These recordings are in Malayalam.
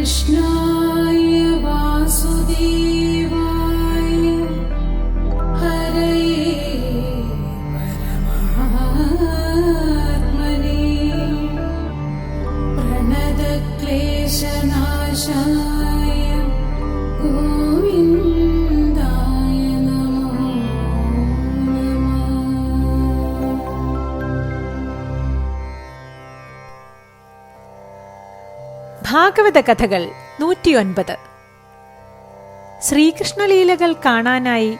कृष्णाय वासुदेव ഭാഗവത കഥകൾ നൂറ്റിയൊൻപത്. ശ്രീകൃഷ്ണലീലകൾ കാണാനായി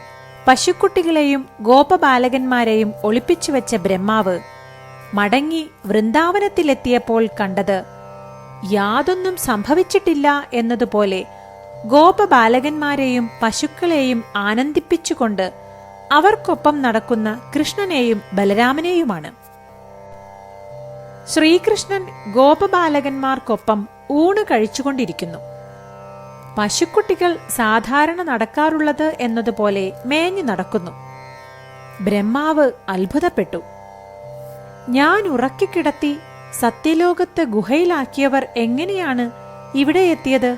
പശുക്കുട്ടികളെയും ഗോപബാലകന്മാരെയും ഒളിപ്പിച്ചു വെച്ച ബ്രഹ്മാവ് മടങ്ങി വൃന്ദാവനത്തിലെത്തിയപ്പോൾ കണ്ടത് യാതൊന്നും സംഭവിച്ചിട്ടില്ല എന്നതുപോലെ ഗോപബാലകന്മാരെയും പശുക്കളെയും ആനന്ദിപ്പിച്ചുകൊണ്ട് അവർക്കൊപ്പം നടക്കുന്ന കൃഷ്ണനെയും ബലരാമനെയുമാണ്. ശ്രീകൃഷ്ണൻ ഗോപബാലകന്മാർക്കൊപ്പം ഊണ് കഴിച്ചുകൊണ്ടിരിക്കുന്നു. പശുക്കുട്ടികൾ സാധാരണ നടക്കാറുള്ളത് എന്നതുപോലെ മേഞ്ഞു നടക്കുന്നു. ബ്രഹ്മാവ് അത്ഭുതപ്പെട്ടു. ഞാൻ ഉറക്കിക്കിടത്തി സത്യലോകത്ത് ഗുഹയിലാക്കിയവർ എങ്ങനെയാണ് ഇവിടെ എത്തിയത്?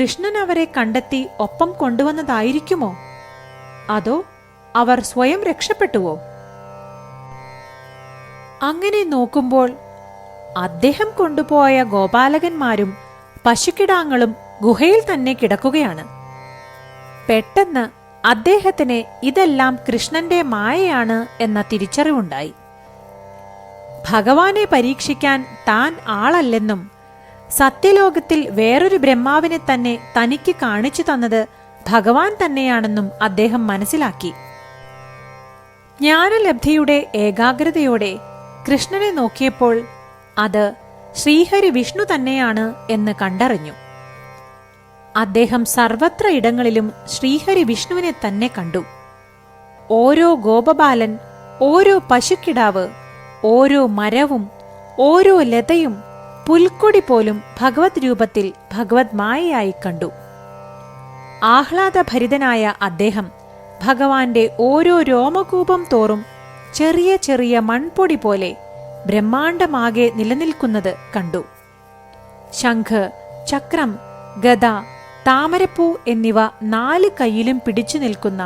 കൃഷ്ണൻ അവരെ കണ്ടെത്തി ഒപ്പം കൊണ്ടുവന്നതായിരിക്കുമോ? അതോ അവർ സ്വയം രക്ഷപ്പെട്ടുവോ? അങ്ങനെ നോക്കുമ്പോൾ അദ്ദേഹം കൊണ്ടുപോയ ഗോപാലകന്മാരും പശുക്കിടാങ്ങളും ഗുഹയിൽ തന്നെ കിടക്കുകയാണ്. പെട്ടെന്ന് അദ്ദേഹത്തിന് ഇതെല്ലാം കൃഷ്ണന്റെ മായയാണ് എന്ന തിരിച്ചറിവുണ്ടായി. ഭഗവാനെ പരീക്ഷിക്കാൻ താൻ ആളല്ലെന്നും സത്യലോകത്തിൽ വേറൊരു ബ്രഹ്മാവിനെ തന്നെ തനിക്ക് കാണിച്ചു തന്നത് ഭഗവാൻ തന്നെയാണെന്നും അദ്ദേഹം മനസ്സിലാക്കി. ജ്ഞാനലബ്ധിയുടെ ഏകാഗ്രതയോടെ കൃഷ്ണനെ നോക്കിയപ്പോൾ അത് ശ്രീഹരി വിഷ്ണു തന്നെയാണ് എന്ന് കണ്ടറിഞ്ഞു. അദ്ദേഹം സർവത്ര ഇടങ്ങളിലും ശ്രീഹരി വിഷ്ണുവിനെ തന്നെ കണ്ടു. ഓരോ ഗോപബാലൻ ഓരോ പശുക്കിടാവ് ഓരോ മരവും ഓരോ ലതയും പുൽക്കൊടി പോലും ഭഗവത് രൂപത്തിൽ ഭഗവത് മായയായി കണ്ടു. ആഹ്ലാദഭരിതനായ അദ്ദേഹം ഭഗവാന്റെ ഓരോ രോമകൂപം തോറും ചെറിയ ചെറിയ മൺപൊടി പോലെ ബ്രഹ്മാണ്ടമാകെ നിലനിൽക്കുന്നത് കണ്ടു. ശംഖ് ചക്രം ഗദ താമരപ്പൂ എന്നിവ നാല് കൈയിലും പിടിച്ചു നിൽക്കുന്ന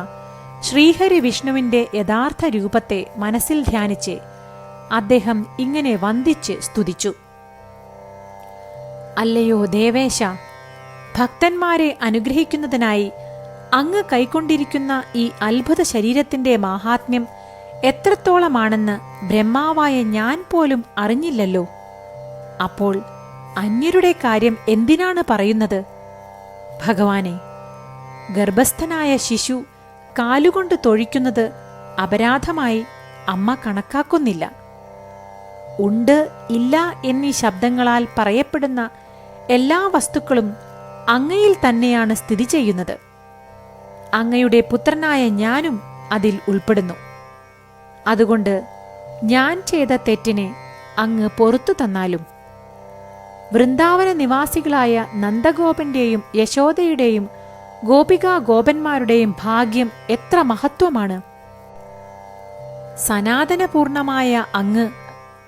ശ്രീഹരി വിഷ്ണുവിന്റെ യഥാർത്ഥ രൂപത്തെ മനസ്സിൽ ധ്യാനിച്ച് അദ്ദേഹം ഇങ്ങനെ വന്ദിച്ച് സ്തുതിച്ചു. അല്ലയോ ദേവേശ ഭക്തന്മാരെ അനുഗ്രഹിക്കുന്നതിനായി അങ്ങ് കൈക്കൊണ്ടിരിക്കുന്ന ഈ അത്ഭുത ശരീരത്തിന്റെ മാഹാത്മ്യം എത്രത്തോളമാണെന്ന് ബ്രഹ്മാവായ ഞാൻ പോലും അറിഞ്ഞില്ലല്ലോ. അപ്പോൾ അന്യരുടെ കാര്യം എന്തിനാണ് പറയുന്നത്? ഭഗവാനെ ഗർഭസ്ഥനായ ശിശു കാലുകൊണ്ട് തൊഴിക്കുന്നത് അപരാധമായി അമ്മ കണക്കാക്കുന്നില്ല. ഉണ്ട് ഇല്ല എന്നീ ശബ്ദങ്ങളാൽ പറയപ്പെടുന്ന എല്ലാ വസ്തുക്കളും അങ്ങയിൽ തന്നെയാണ് സ്ഥിതി ചെയ്യുന്നത്. അങ്ങയുടെ പുത്രനായ ഞാനും അതിൽ ഉൾപ്പെടുന്നു. അതുകൊണ്ട് ഞാൻ ചെയ്ത തെറ്റിനെ അങ്ങ് പൊറത്തു തന്നാലും. വൃന്ദാവന നിവാസികളായ നന്ദഗോപന്റെയും യശോദയുടെയും ഗോപികാ ഗോപന്മാരുടെയും ഭാഗ്യം എത്ര മഹത്വമാണ്. സനാതനപൂർണമായ അങ്ങ്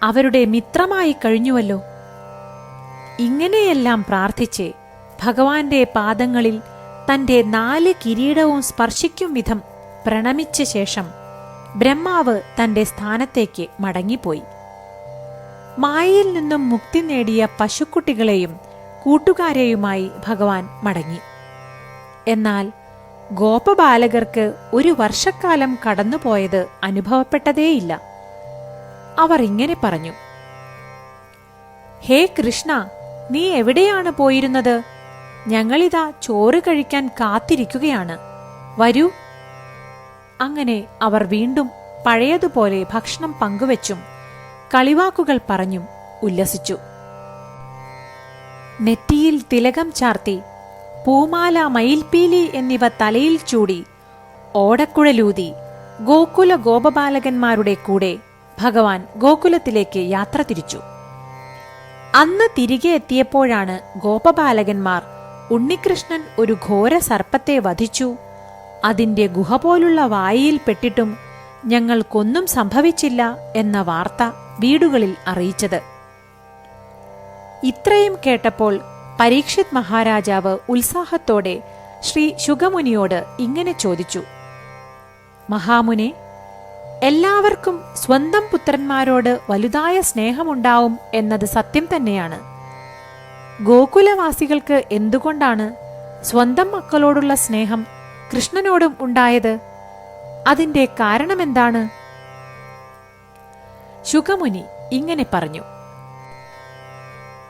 അവരുടെ മിത്രമായി കഴിഞ്ഞുവല്ലോ. ഇങ്ങനെയെല്ലാം പ്രാർത്ഥിച്ച് ഭഗവാന്റെ പാദങ്ങളിൽ തന്റെ നാല് കിരീടവും സ്പർശിക്കും വിധം പ്രണമിച്ച ശേഷം ബ്രഹ്മാവ് തന്റെ സ്ഥാനത്തേക്ക് മടങ്ങിപ്പോയി. മായയിൽ നിന്നും മുക്തി നേടിയ പശുക്കുട്ടികളെയും കൂട്ടുകാരെയുമായി ഭഗവാൻ മടങ്ങി. എന്നാൽ ഗോപബാലകർക്ക് ഒരു വർഷക്കാലം കടന്നുപോയത് അനുഭവപ്പെട്ടതേയില്ല. അവർ ഇങ്ങനെ പറഞ്ഞു ഹേ കൃഷ്ണ നീ എവിടെയാണ് പോയിരുന്നത്? ഞങ്ങളിതാ ചോറ് കഴിക്കാൻ കാത്തിരിക്കുകയാണ്. വരൂ അങ്ങനെ അവർ വീണ്ടും പഴയതുപോലെ ഭക്ഷണം പങ്കുവച്ചും കളിവാക്കുകൾ പറഞ്ഞും ഉല്ലസിച്ചു. നെറ്റിയിൽ തിലകം ചാർത്തി പൂമാല മയിൽപീലി എന്നിവ തലയിൽ ചൂടി ഓടക്കുഴലൂതി ഗോകുല ഗോപബാലകന്മാരുടെ കൂടെ ഭഗവാൻ ഗോകുലത്തിലേക്ക് യാത്ര തിരിച്ചു. അന്ന് തിരികെ എത്തിയപ്പോഴാണ് ഗോപബാലകന്മാർ ഉണ്ണികൃഷ്ണൻ ഒരു ഘോര സർപ്പത്തെ വധിച്ചു അതിന്റെ ഗുഹ പോലുള്ള വായിയിൽപ്പെട്ടിട്ടും ഞങ്ങൾക്കൊന്നും സംഭവിച്ചില്ല എന്ന വാർത്ത വീടുകളിൽ അറിയിച്ചത്. ഇത്രയും കേട്ടപ്പോൾ പരീക്ഷിത് മഹാരാജാവ് ഉത്സാഹത്തോടെ ശ്രീ ശുഗമുനിയോട് ഇങ്ങനെ ചോദിച്ചു. മഹാമുനെ എല്ലാവർക്കും സ്വന്തം പുത്രന്മാരോട് വലുതായ സ്നേഹമുണ്ടാവും എന്നത് സത്യം തന്നെയാണ്. ഗോകുലവാസികൾക്ക് എന്തുകൊണ്ടാണ് സ്വന്തം മക്കളോടുള്ള സ്നേഹം കൃഷ്ണനോടും ഉണ്ടായത്? അതിന്റെ കാരണമെന്താണ്? ശുഖമുനി ഇങ്ങനെ പറഞ്ഞു.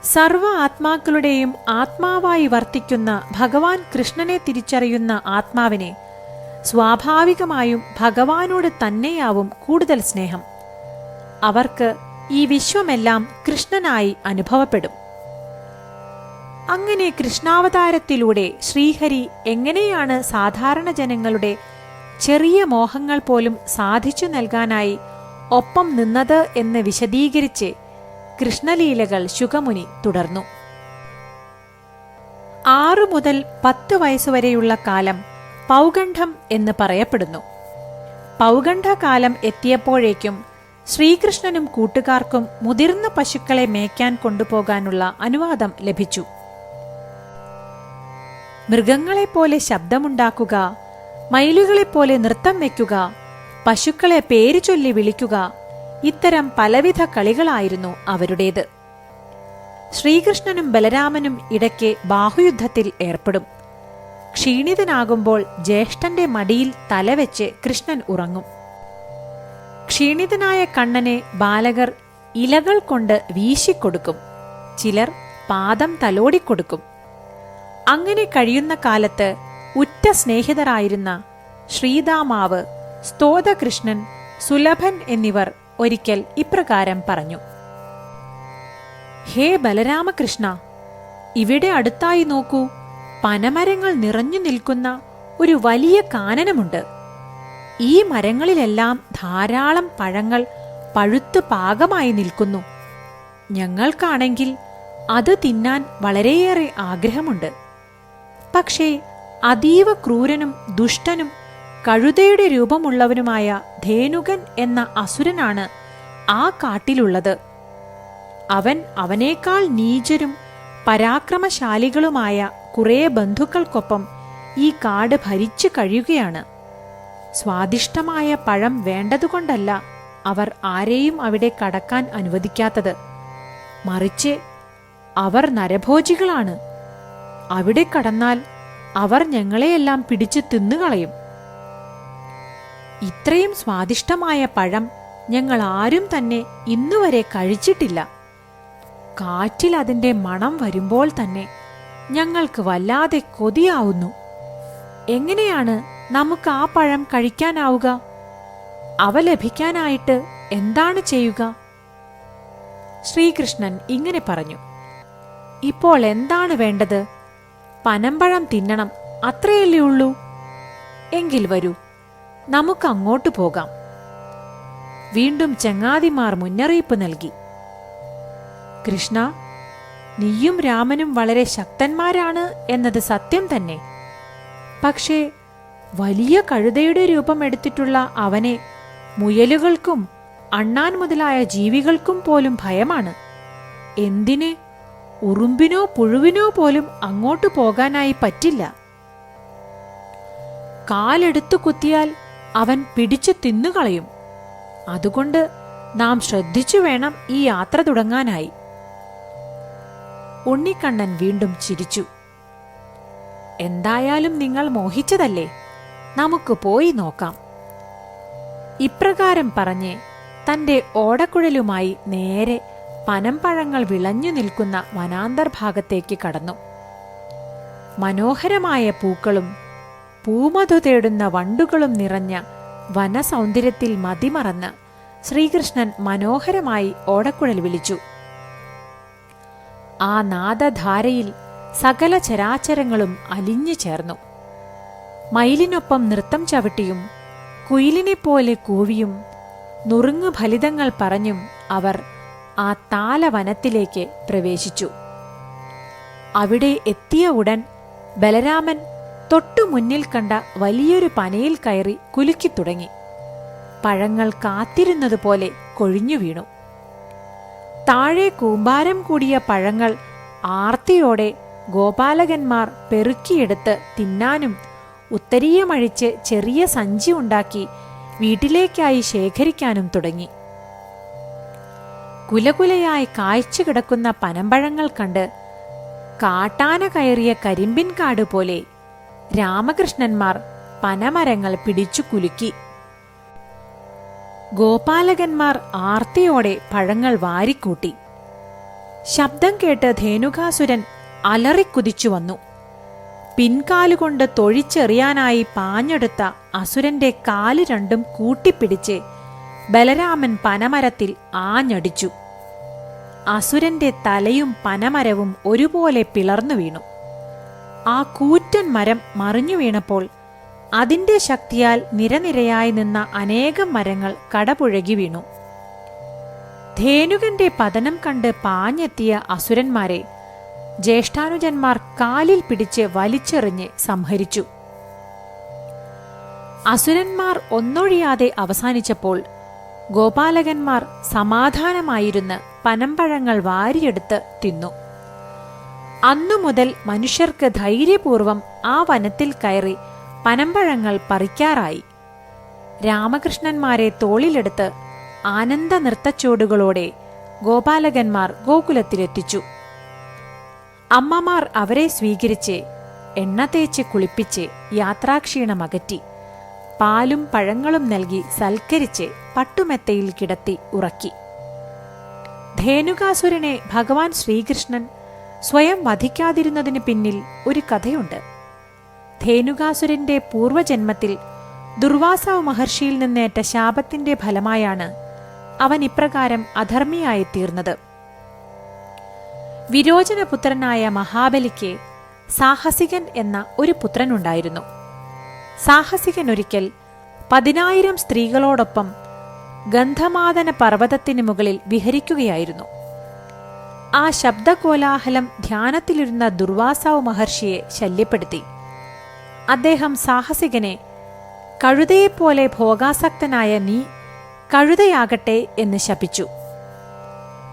സർവ ആത്മാക്കളുടെയും ആത്മാവായി വർത്തിക്കുന്ന ഭഗവാൻ കൃഷ്ണനെ തിരിച്ചറിയുന്ന ആത്മാവിനെ സ്വാഭാവികമായും ഭഗവാനോട് തന്നെയാവും കൂടുതൽ സ്നേഹം. അവർക്ക് ഈ വിശ്വമെല്ലാം കൃഷ്ണനായി അനുഭവപ്പെടും. അങ്ങനെ കൃഷ്ണാവതാരത്തിലൂടെ ശ്രീഹരി എങ്ങനെയാണ് സാധാരണ ജനങ്ങളുടെ ചെറിയ മോഹങ്ങൾ പോലും സാധിച്ചു നൽകാനായി ഒപ്പം നിന്നത് എന്ന് വിശദീകരിച്ച് കൃഷ്ണലീലകൾ ശുഖമുനി തുടർന്നു. ആറു മുതൽ പത്ത് വയസ്സുവരെയുള്ള കാലം പൗഗണ്ഠം എന്ന് പറയപ്പെടുന്നു. പൗഗണ്ഠകാലം എത്തിയപ്പോഴേക്കും ശ്രീകൃഷ്ണനും കൂട്ടുകാർക്കും മുതിർന്ന പശുക്കളെ മേയ്ക്കാൻ കൊണ്ടുപോകാനുള്ള അനുവാദം ലഭിച്ചു. മൃഗങ്ങളെപ്പോലെ ശബ്ദമുണ്ടാക്കുക മയിലുകളെപ്പോലെ നൃത്തം വയ്ക്കുക പശുക്കളെ പേര് ചൊല്ലി വിളിക്കുക ഇത്തരം പലവിധ കളികളായിരുന്നു അവരുടേത്. ശ്രീകൃഷ്ണനും ബലരാമനും ഇടയ്ക്ക് ബാഹുയുദ്ധത്തിൽ ഏർപ്പെടും. ക്ഷീണിതനാകുമ്പോൾ ജ്യേഷ്ഠന്റെ മടിയിൽ തലവെച്ച് കൃഷ്ണൻ ഉറങ്ങും. ക്ഷീണിതനായ കണ്ണനെ ബാലകർ ഇലകൾ കൊണ്ട് വീശിക്കൊടുക്കും. ചിലർ പാദം തലോടിക്കൊടുക്കും. അങ്ങനെ കഴിയുന്ന കാലത്ത് ഉറ്റ സ്നേഹിതരായിരുന്ന ശ്രീദാമാവ് സ്തോതകൃഷ്ണൻ സുലഭൻ എന്നിവർ ഒരിക്കൽ ഇപ്രകാരം പറഞ്ഞു. ഹേ ബലരാമകൃഷ്ണ ഇവിടെ അടുത്തായി നോക്കൂ. പനമരങ്ങൾ നിറഞ്ഞു നിൽക്കുന്ന ഒരു വലിയ കാനനമുണ്ട്. ഈ മരങ്ങളിലെല്ലാം ധാരാളം പഴങ്ങൾ പഴുത്ത് പാകമായി നിൽക്കുന്നു. ഞങ്ങൾക്കാണെങ്കിൽ അത് തിന്നാൻ വളരെയേറെ ആഗ്രഹമുണ്ട്. പക്ഷേ അതീവ ക്രൂരനും ദുഷ്ടനും കഴുതയുടെ രൂപമുള്ളവനുമായ ധേനുകൻ എന്ന അസുരനാണ് ആ കാട്ടിലുള്ളത്. അവൻ അവനേക്കാൾ നീചരും പരാക്രമശാലികളുമായ കുറേ ബന്ധുക്കൾക്കൊപ്പം ഈ കാട് ഭരിച്ചു കഴിയുകയാണ്. സ്വാദിഷ്ടമായ പഴം വേണ്ടതുകൊണ്ടല്ല അവർ ആരെയും അവിടെ കടക്കാൻ അനുവദിക്കാത്തത്. മറിച്ച് അവർ നരഭോജികളാണ്. അവിടെ കടന്നാൽ അവർ ഞങ്ങളെയെല്ലാം പിടിച്ച് തിന്നുകളയും. ഇത്രയും സ്വാദിഷ്ടമായ പഴം ഞങ്ങൾ ആരും തന്നെ ഇന്നുവരെ കഴിച്ചിട്ടില്ല. കാറ്റിൽ അതിന്റെ മണം വരുമ്പോൾ തന്നെ ഞങ്ങൾക്ക് വല്ലാതെ കൊതിയാവുന്നു. എങ്ങനെയാണ് നമുക്ക് ആ പഴം കഴിക്കാനാവുക? അവ ലഭിക്കാനായിട്ട് എന്താണ് ചെയ്യുക? ശ്രീകൃഷ്ണൻ ഇങ്ങനെ പറഞ്ഞു. ഇപ്പോൾ എന്താണ് വേണ്ടത്? പനമ്പഴം തിന്നണം അത്രയല്ലേ ഉള്ളൂ? എങ്കിൽ വരൂ നമുക്ക് അങ്ങോട്ട് പോകാം. വീണ്ടും ചങ്ങാതിമാർ മുന്നറിയിപ്പ് നൽകി. കൃഷ്ണ നീയും രാമനും വളരെ ശക്തന്മാരാണ് എന്നത് സത്യം തന്നെ. പക്ഷേ വലിയ കഴുതയുടെ രൂപം എടുത്തിട്ടുള്ള അവനെ മുയലുകൾക്കും അണ്ണാൻ മുതലായ ജീവികൾക്കും പോലും ഭയമാണ്. എന്തിന് ഉറുമ്പിനോ പുഴുവിനോ പോലും അങ്ങോട്ട് പോകാനായി പറ്റില്ല. കാലെടുത്തു കുത്തിയാൽ അവൻ പിടിച്ചു തിന്നുകളയും അതുകൊണ്ട് നാം ശ്രദ്ധിച്ചു വേണം ഈ യാത്ര തുടങ്ങാനായി. ഉണ്ണിക്കണ്ണൻ വീണ്ടും ചിരിച്ചു. എന്തായാലും നിങ്ങൾ മോഹിച്ചതല്ലേ? നമുക്ക് പോയി നോക്കാം. ഇപ്രകാരം പറഞ്ഞ് തന്റെ ഓടക്കുഴലുമായി നേരെ പനമ്പഴങ്ങൾ വിളഞ്ഞു നിൽക്കുന്ന വനാന്തർഭാഗത്തേക്ക് കടന്നു. മനോഹരമായ പൂക്കളും പൂമധു തേടുന്ന വണ്ടുകളും നിറഞ്ഞ വനസൗന്ദര്യത്തിൽ മതിമറന്ന് ശ്രീകൃഷ്ണൻ മനോഹരമായി ഓടക്കുഴൽ വിളിച്ചു. ആ നാദധാരയിൽ സകല ചരാചരങ്ങളും അലിഞ്ഞു ചേർന്നു. മയിലിനൊപ്പം നൃത്തം ചവിട്ടിയും കുയിലിനെപ്പോലെ കൂവിയും നുറുങ്ങു ഫലിതങ്ങൾ പറഞ്ഞും അവർ ആ താലവനത്തിലേക്ക് പ്രവേശിച്ചു. അവിടെ എത്തിയ ഉടൻ ബലരാമൻ തൊട്ടു മുന്നിൽ കണ്ട വലിയൊരു പനയിൽ കയറി കുലുക്കി തുടങ്ങി. പഴങ്ങൾ കാത്തിരുന്നതുപോലെ കൊഴിഞ്ഞു വീണു. താഴെ കൂമ്പാരം കൂടിയ പഴങ്ങൾ ആർത്തിയോടെ ഗോപാലകന്മാർ പെറുക്കിയെടുത്ത് തിന്നാനും ഉത്തരീയമഴിച്ച് ചെറിയ സഞ്ചി ഉണ്ടാക്കി വീട്ടിലേക്കായി ശേഖരിക്കാനും തുടങ്ങി. കുലകുലയായി കായ്ച്ചു കിടക്കുന്ന പനമ്പഴങ്ങൾ കണ്ട് കാട്ടാന കയറിയ കരിമ്പിൻ കാട് പോലെ രാമകൃഷ്ണന്മാർ പനമരങ്ങൾ പിടിച്ചു കുലുക്കി. ഗോപാലകന്മാർ ആർത്തിയോടെ പഴങ്ങൾ വാരിക്കൂട്ടി. ശബ്ദം കേട്ട് ധേനുകാസുരൻ അലറിക്കുതിച്ചു വന്നു. പിൻകാലുകൊണ്ട് തൊഴിച്ചെറിയാനായി പാഞ്ഞെടുത്ത അസുരന്റെ കാൽ രണ്ടും കൂട്ടിപ്പിടിച്ച് ബലരാമൻ പനമരത്തിൽ ആഞ്ഞടിച്ചു. അസുരന്റെ തലയും പനമരവും ഒരുപോലെ പിളർന്നു വീണു. ആ കൂറ്റൻ മരം മറിഞ്ഞു വീണപ്പോൾ അതിന്റെ ശക്തിയാൽ നിരനിരയായി നിന്ന അനേകം മരങ്ങൾ കടപുഴകി വീണു. ധേനുകന്റെ പതനം കണ്ട് പാഞ്ഞെത്തിയ അസുരന്മാരെ ജ്യേഷ്ഠാനുജന്മാർ കാലിൽ പിടിച്ച് വലിച്ചെറിഞ്ഞ് സംഹരിച്ചു. അസുരന്മാർ ഒന്നൊഴിയാതെ അവസാനിച്ചപ്പോൾ ഗോപാലകന്മാർ സമാധാനമായിരുന്ന് പനമ്പഴങ്ങൾ വാരിയെടുത്ത് തിന്നു. അന്നു മുതൽ മനുഷ്യർക്ക് ധൈര്യപൂർവം ആ വനത്തിൽ കയറി പനമ്പഴങ്ങൾ പറിക്കാറായി. രാമകൃഷ്ണന്മാരെ തോളിലെടുത്ത് ആനന്ദ നൃത്തച്ചുവടുകളോടെ ഗോപാലകന്മാർ ഗോകുലത്തിലെത്തിച്ചു. അമ്മമാർ അവരെ സ്വീകരിച്ച് എണ്ണ തേച്ച് കുളിപ്പിച്ച് യാത്രാക്ഷീണമകറ്റി പാലും പഴങ്ങളും നൽകി സൽക്കരിച്ച് പട്ടുമെത്തയിൽ കിടത്തി ഉറക്കി. ധേനുകാസുരനെ ഭഗവാൻ ശ്രീകൃഷ്ണൻ സ്വയം വധിക്കാതിരുന്നതിന് പിന്നിൽ ഒരു കഥയുണ്ട്. ധേനുകാസുരന്റെ പൂർവജന്മത്തിൽ ദുർവാസാവ് മഹർഷിയിൽ നിന്നേറ്റ ശാപത്തിന്റെ ഫലമായാണ് അവൻ ഇപ്രകാരം അധർമ്മിയായി തീർന്നത് വിരോചനപുത്രനായ മഹാബലിക്ക് സാഹസികൻ എന്ന ഒരു പുത്രനുണ്ടായിരുന്നു. സാഹസികൻ ഒരിക്കൽ പതിനായിരം സ്ത്രീകളോടൊപ്പം ഗന്ധമാദന പർവതത്തിന് മുകളിൽ വിഹരിക്കുകയായിരുന്നു. ആ ശബ്ദകോലാഹലം ധ്യാനത്തിലിരുന്ന ദുർവാസാവ് മഹർഷിയെ ശല്യപ്പെടുത്തി. അദ്ദേഹം സാഹസികനെ കഴുതയെപ്പോലെ ഭോഗാസക്തനായ നീ കഴുതയാകട്ടെ എന്ന് ശപിച്ചു.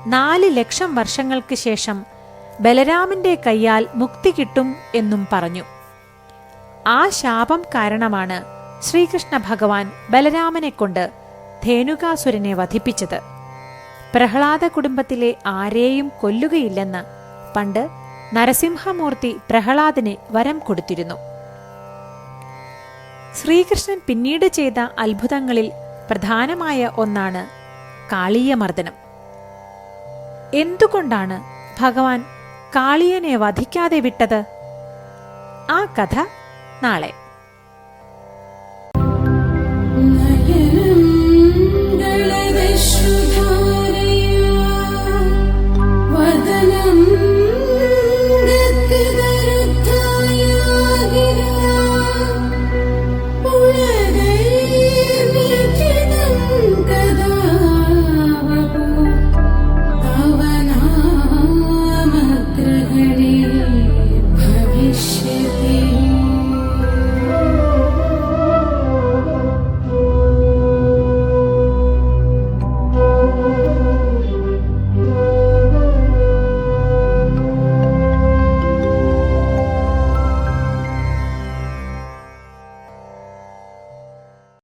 നാല് ലക്ഷം വർഷങ്ങൾക്ക് ശേഷം ബലരാമന്റെ കയ്യാൽ മുക്തി കിട്ടും എന്നും പറഞ്ഞു. ആ ശാപം കാരണമാണ് ശ്രീകൃഷ്ണ ഭഗവാൻ ബലരാമനെ കൊണ്ട് ധേനുകാസുരനെ വധിപ്പിച്ചത്. പ്രഹ്ലാദ കുടുംബത്തിലെ ആരെയും കൊല്ലുകയില്ലെന്ന് പണ്ട് നരസിംഹമൂർത്തി പ്രഹ്ലാദിന് വരം കൊടുത്തിരുന്നു. ശ്രീകൃഷ്ണൻ പിന്നീട് ചെയ്ത അത്ഭുതങ്ങളിൽ പ്രധാനമായ ഒന്നാണ് കാളീയമർദ്ദനം. എന്തുകൊണ്ടാണ് ഭഗവാൻ കാളിയനെ വധിക്കാതെ വിട്ടത്? ആ കഥ നാളെ.